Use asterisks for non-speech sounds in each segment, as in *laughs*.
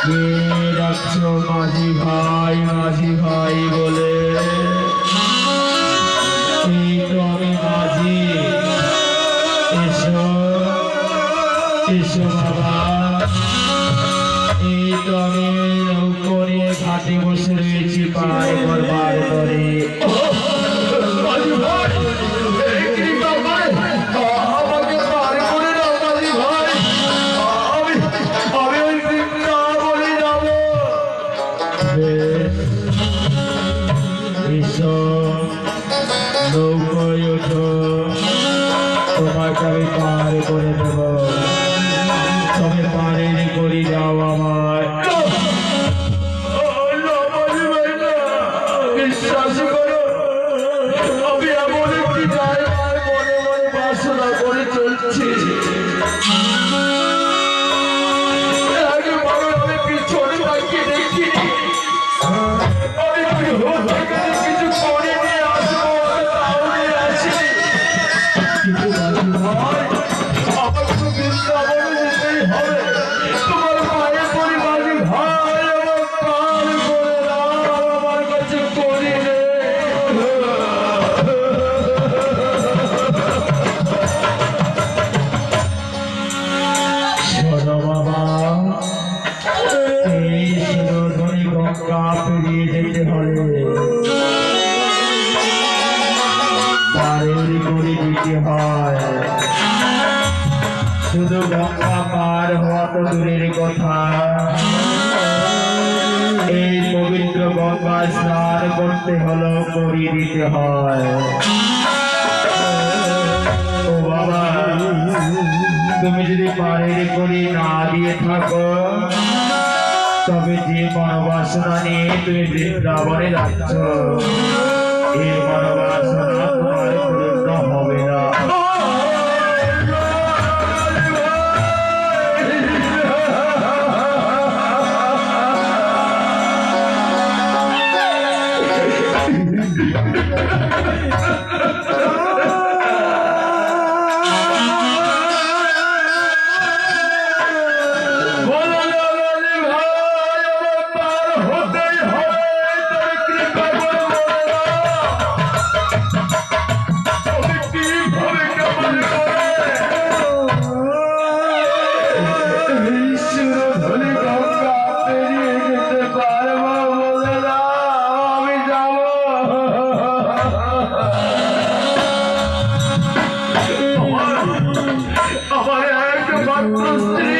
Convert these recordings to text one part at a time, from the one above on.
ডাকছো মাঝি ভাই মাঝি ভাই বলে আমি মাঝি, এসো এসো বাবা। এই তো আমি নৌকো ঘাটে বসে রয়েছি, পায়ে করে নৌকোয় ওঠো তোমাকে আমি পার করে দেব। তবে পারের করি যাও আমার বিশ্বাস করো, আমি এমন একটি জায়গায় মনে মনে বাসনা করে চলছি। পেরিয়ে যেতে হলে পারের করে দিতে হয় শুধু গঙ্গা পার হওয়া তো দূরের কথা এই পবিত্র গঙ্গা স্নান করতে হলো করি দিতে হয় ও বাবা তুমি যদি পারের করি না দিয়ে থাকো তবে যে মনোবাসনা নিয়ে তুমি বৃন্দাবনে যাচ্ছ। এই মনোবাসনা তোমার পূর্ণ হবে না। বলো *laughs* Hum.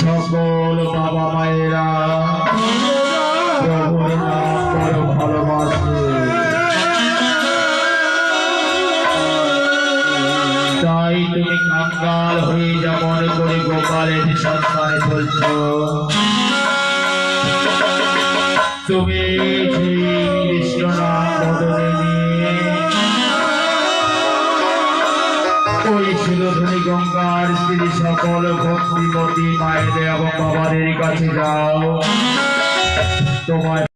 সকল বাবা মায়েরা তাই তুমি কাঙ্গাল হয়ে যেমন করে গোপালের সন্তানে চলছ তুমি শ্রী কৃষ্ণ নাম বদলে সুরধনী গঙ্গার স্ত্রী সকল ভক্তিমতী মায়েদের এবং বাবাদের কাছে যাও। তোমার